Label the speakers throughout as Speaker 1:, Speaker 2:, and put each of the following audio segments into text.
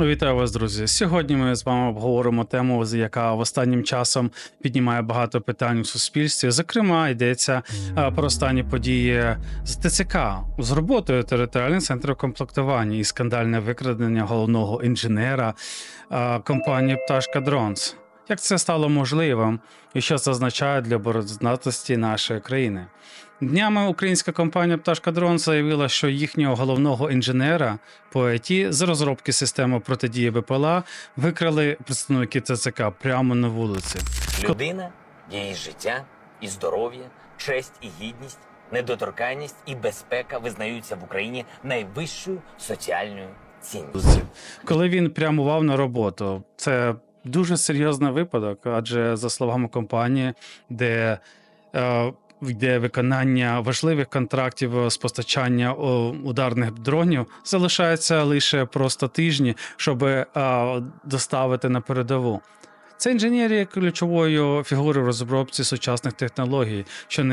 Speaker 1: Вітаю вас, друзі. Сьогодні ми з вами обговоримо тему, яка останнім часом піднімає багато питань у суспільстві. Зокрема, йдеться е, про останні події з ТЦК з роботою територіальних центрів комплектування і скандальне викрадення головного інженера е, компанії Пташка Дронс. Як це стало можливим і що це означає для обороноздатності нашої країни? Днями українська компанія Пташка Дрон заявила, що їхнього головного інженера по ІТ з розробки системи протидії БПЛА викрали представники ТЦК прямо на вулиці.
Speaker 2: Людина, її життя і здоров'я, честь і гідність, недоторканність і безпека визнаються в Україні найвищою соціальною цінністю.
Speaker 1: Коли він прямував на роботу, це дуже серйозний випадок, адже за словами компанії, де е, йде виконання важливих контрактів з постачання ударних дронів, залишається лише просто тижні, щоб е, доставити на передову. Це інженерія ключовою фігурою в розробці сучасних технологій, що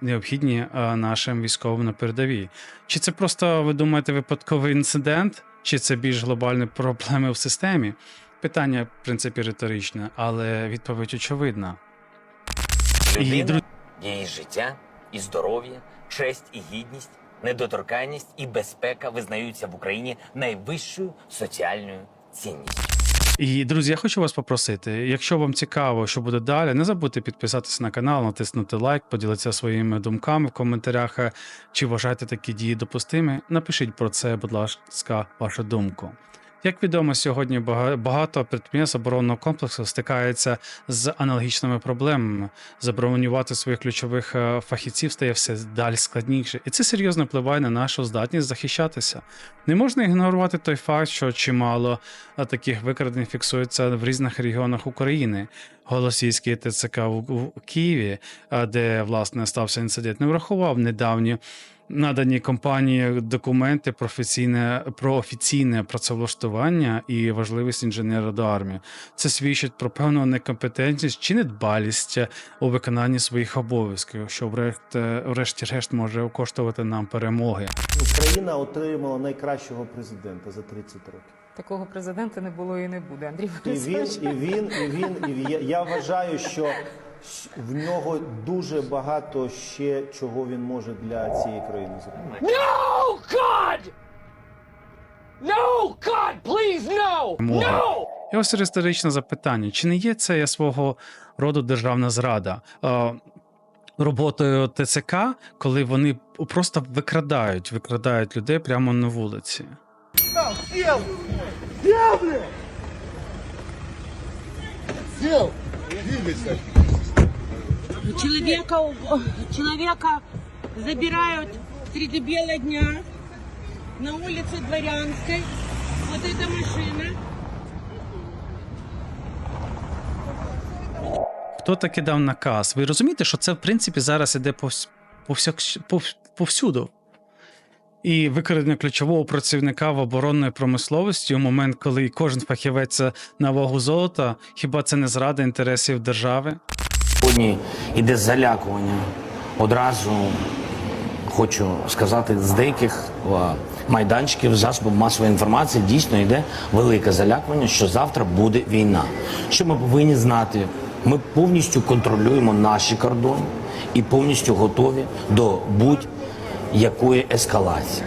Speaker 1: необхідні е, нашим військовим на передовій. Чи це просто ви думаєте випадковий інцидент, чи це більш глобальні проблеми в системі? Питання, в принципі, риторичне, але відповідь очевидна.
Speaker 2: Людина, її життя і здоров'я, честь і гідність, недоторканність і безпека визнаються в Україні найвищою соціальною цінністю.
Speaker 1: І друзі, я хочу вас попросити, якщо вам цікаво, що буде далі, не забудьте підписатися на канал, натиснути лайк, поділитися своїми думками в коментарях. Чи вважаєте такі дії допустими? Напишіть про це, будь ласка, вашу думку. Як відомо, сьогодні багато підприємств оборонного комплексу стикається з аналогічними проблемами. Забронювати своїх ключових е, фахівців стає все далі складніше, і це серйозно впливає на нашу здатність захищатися. Не можна ігнорувати той факт, що чимало таких викрадень фіксується в різних регіонах України. Голосійський ТЦК у Києві, де власне стався інцидент, не врахував недавні надані компанії документи про офіційне, про офіційне працевлаштування і важливість інженера до армії. Це свідчить про певну некомпетентність чи недбалість у виконанні своїх обов'язків, що врешті- врешті-решт може коштувати нам перемоги.
Speaker 3: Україна отримала найкращого президента за 30 років.
Speaker 4: Такого президента не було і не буде. Андрій
Speaker 3: І він, і він, і він, і він. Я, я вважаю, що в нього дуже багато ще чого він може для цієї країни зробити.
Speaker 5: No, God! No, God, please, no! No!
Speaker 1: І ось риторичне запитання: чи не є це свого роду державна зрада? Е, Роботою ТЦК, коли вони просто викрадають, викрадають людей прямо на вулиці.
Speaker 6: Человека, человека забирают среди бела дня на улице Дворянской. Вот эта машина.
Speaker 1: Хто таки дав наказ? Ви розумієте, що це в принципі зараз іде повс- повсяк, пов- повсюду. І викрадення ключового працівника в оборонної промисловості у момент, коли кожен фахівець на вагу золота, хіба це не зрада інтересів держави?
Speaker 7: Сьогодні йде залякування. Одразу хочу сказати, з деяких майданчиків засобів масової інформації дійсно йде велике залякування, що завтра буде війна. Що ми повинні знати? Ми повністю контролюємо наші кордони і повністю готові до будь-якої ескалації.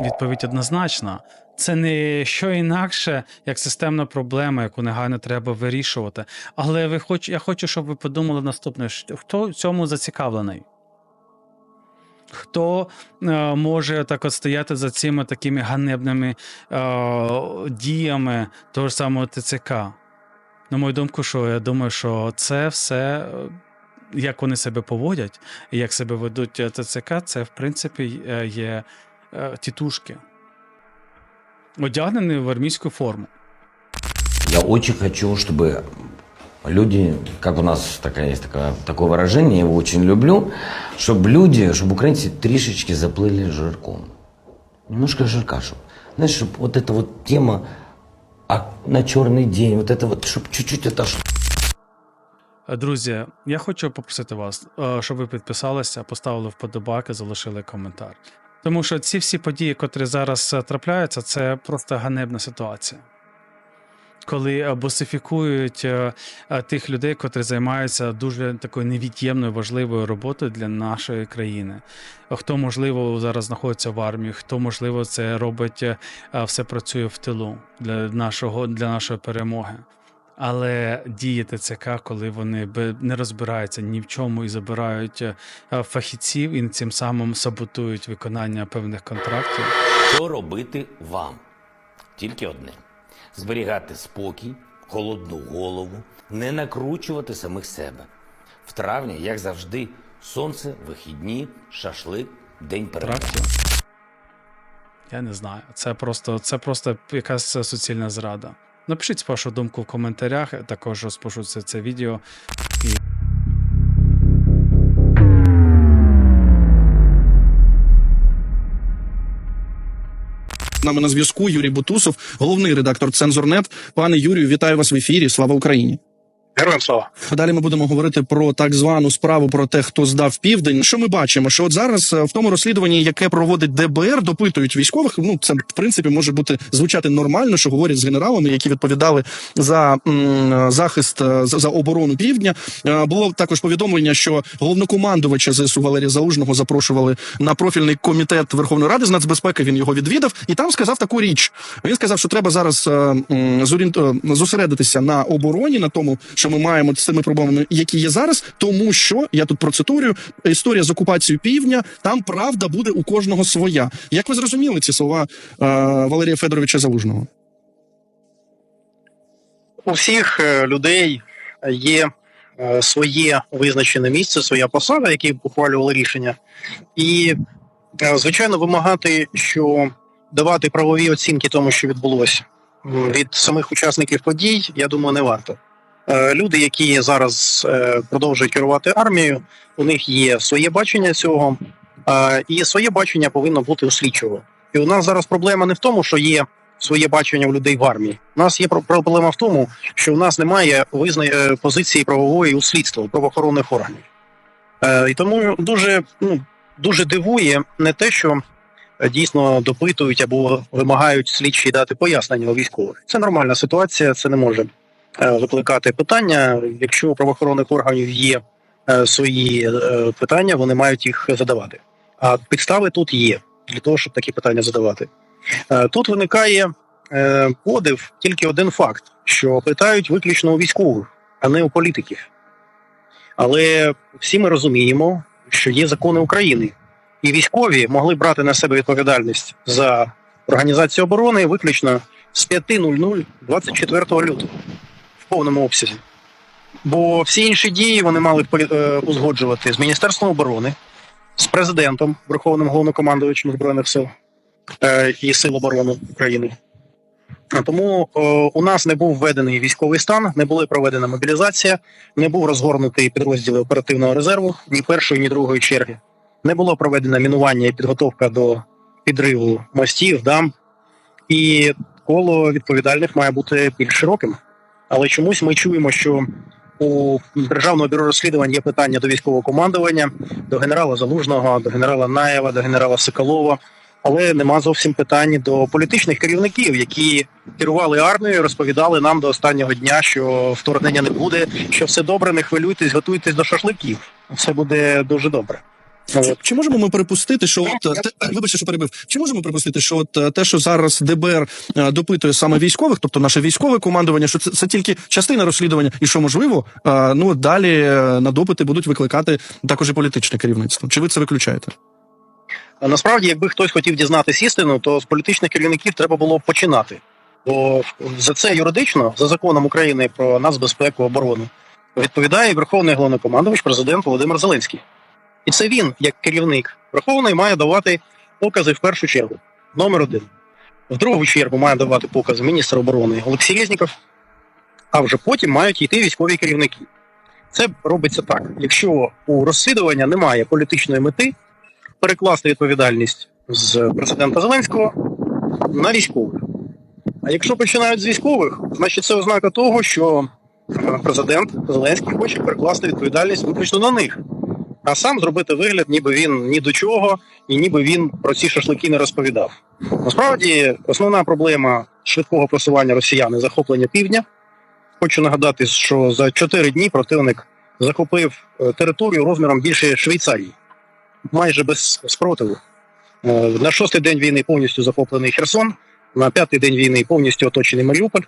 Speaker 1: Відповідь однозначна. Це не що інакше, як системна проблема, яку негайно треба вирішувати. Але ви хоч, я хочу, щоб ви подумали наступне: хто в цьому зацікавлений? Хто е, може так от стояти за цими такими ганебними е, діями того ж самого ТЦК? На мою думку, що я думаю, що це все, е, як вони себе поводять і як себе ведуть е, ТЦК, це в принципі е, є тітушки, одягнені в армійську форму.
Speaker 7: Я очень хочу, чтобы люди, как у нас такая есть такая, такое выражение, я его очень люблю, чтобы люди, чтобы украинцы трішечки заплыли жирком. Немножко жирка, чтобы, знаешь, чтобы вот эта вот тема а на черный день, вот это вот, чтобы чуть-чуть отошло.
Speaker 1: Е, Друзі, я хочу попросити вас, е, щоб ви підписалися, поставили вподобайки, залишили коментар. Тому що ці всі події, котрі зараз е, трапляються, це просто ганебна ситуація. Коли е, босифікують е, тих людей, котрі займаються дуже такою невід'ємною важливою роботою для нашої країни. Хто, можливо, зараз знаходиться в армії, хто, можливо, це робить, все працює в тилу для, нашого, для нашої перемоги. Але діє ТЦК, коли вони не розбираються ні в чому і забирають е, е, фахівців і цим самим саботують виконання певних контрактів.
Speaker 7: Що робити вам? Тільки одне: зберігати спокій, холодну голову, не накручувати самих себе. В травні, як завжди, сонце, вихідні, шашлик, день перемоги.
Speaker 1: Я не знаю. Це просто, це просто якась суцільна зрада. Напишіть вашу думку в коментарях, також розпишу це, це відео.
Speaker 8: І... нами на зв'язку Юрій Бутусов, головний редактор Цензорнет. Пане Юрію, вітаю вас в ефірі. Слава Україні!
Speaker 9: Героям слава.
Speaker 8: Далі ми будемо говорити про так звану справу про те, хто здав південь. Що ми бачимо? Що от зараз е, в тому розслідуванні, яке проводить ДБР, допитують військових. Ну це в принципі може бути звучати нормально, що говорять з генералами, які відповідали за м, захист е, за, за оборону півдня. Е, Було також повідомлення, що головнокомандувача ЗСУ Валерія Залужного запрошували на профільний комітет Верховної Ради з нацбезпеки. Він його відвідав і там сказав таку річ. Він сказав, що треба зараз е, м, зорієнт- е, зосередитися на обороні, на тому, що ми маємо з цими проблемами, які є зараз, тому що я тут процитую історія з окупацією півдня. Там правда буде у кожного своя. Як ви зрозуміли ці слова е, Валерія Федоровича Залужного?
Speaker 9: У всіх е, людей є е, своє визначене місце, своя посада, які ухвалювали рішення, і е, звичайно вимагати, що давати правові оцінки тому, що відбулося від самих учасників подій, я думаю, не варто. Е, Люди, які зараз е, продовжують керувати армією, у них є своє бачення цього, е, і своє бачення повинно бути у слідчого. І у нас зараз проблема не в тому, що є своє бачення у людей в армії. У нас є проблема в тому, що в нас немає визна... позиції правової у слідства у правоохоронних органів. І тому дуже, ну, дуже дивує не те, що дійсно допитують або вимагають слідчі дати пояснення у військових. Це нормальна ситуація, це не може викликати питання. Якщо у правоохоронних органів є е, свої е, питання, вони мають їх задавати. А підстави тут є для того, щоб такі питання задавати. Е, Тут виникає е, подив тільки один факт: що питають виключно у військових, а не у політиків. Але всі ми розуміємо, що є закони України, і військові могли брати на себе відповідальність за організацію оборони виключно з 5.00 24 лютого повному обсязі. Бо всі інші дії вони мали е, узгоджувати з Міністерством оборони, з президентом, Верховним головнокомандувачем Збройних сил е, і Сил оборони України. Тому е, у нас не був введений військовий стан, не була проведена мобілізація, не був розгорнутий підрозділи оперативного резерву ні першої, ні другої черги. Не було проведено мінування і підготовка до підриву мостів, дам, і коло відповідальних має бути більш широким. Але чомусь ми чуємо, що у Державного бюро розслідувань є питання до військового командування, до генерала Залужного, до генерала Наєва, до генерала Соколова але нема зовсім питань до політичних керівників, які керували армією, розповідали нам до останнього дня, що вторгнення не буде, що все добре, не хвилюйтесь, готуйтесь до шашликів. Все буде дуже добре. От.
Speaker 8: Чи можемо ми припустити, що от те, вибачте, що перебив? Чи можемо припустити, що от те, що зараз ДБР е, допитує саме військових, тобто наше військове командування, що це, це тільки частина розслідування, і що можливо, е, ну далі е, на допити будуть викликати також і політичне керівництво? Чи ви це виключаєте?
Speaker 9: Насправді, якби хтось хотів дізнатись істину, то з політичних керівників треба було починати. Бо за це юридично, за законом України про нацбезпеку оборону, відповідає Верховний головнокомандувач президент Володимир Зеленський. І це він, як керівник Верховної, має давати покази в першу чергу. Номер один. В другу чергу має давати покази міністр оборони Олексій Резніков, а вже потім мають йти військові керівники. Це робиться так: якщо у розслідування немає політичної мети, перекласти відповідальність з президента Зеленського на військових. А якщо починають з військових, значить це ознака того, що е, президент Зеленський хоче перекласти відповідальність виключно на них. А сам зробити вигляд, ніби він ні до чого, і ніби він про ці шашлики не розповідав. Насправді, основна проблема швидкого просування росіян і захоплення півдня. Хочу нагадати, що за 4 дні противник захопив е, територію розміром більше Швейцарії, майже без спротиву. Е, На шостий день війни повністю захоплений Херсон, на п'ятий день війни повністю оточений Маріуполь.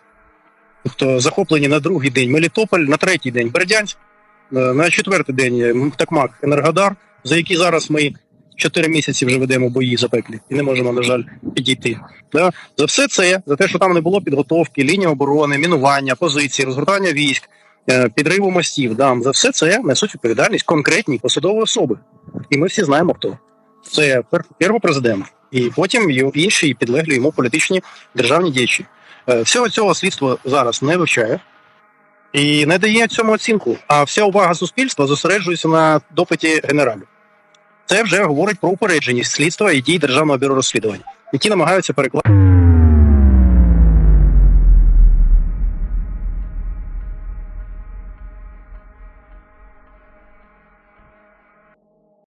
Speaker 9: Тобто захоплені на другий день Мелітополь, на третій день Бердянськ, на четвертий день е, Такмак Енергодар, за які зараз ми 4 місяці вже ведемо бої запеклі і не можемо, на жаль, підійти. Да? За все це, за те, що там не було підготовки, лінії оборони, мінування, позиції, розгортання військ, е, підриву мостів, да, за все це несуть відповідальність конкретні посадові особи. І ми всі знаємо хто. Це пер- перший президент, і потім інші підлеглі йому політичні державні діячі. Е, Всього цього слідство зараз не вивчає і не дає цьому оцінку. А вся увага суспільства зосереджується на допиті генералів. Це вже говорить про упередженість слідства і дій державного бюро розслідувань, які намагаються перекласти.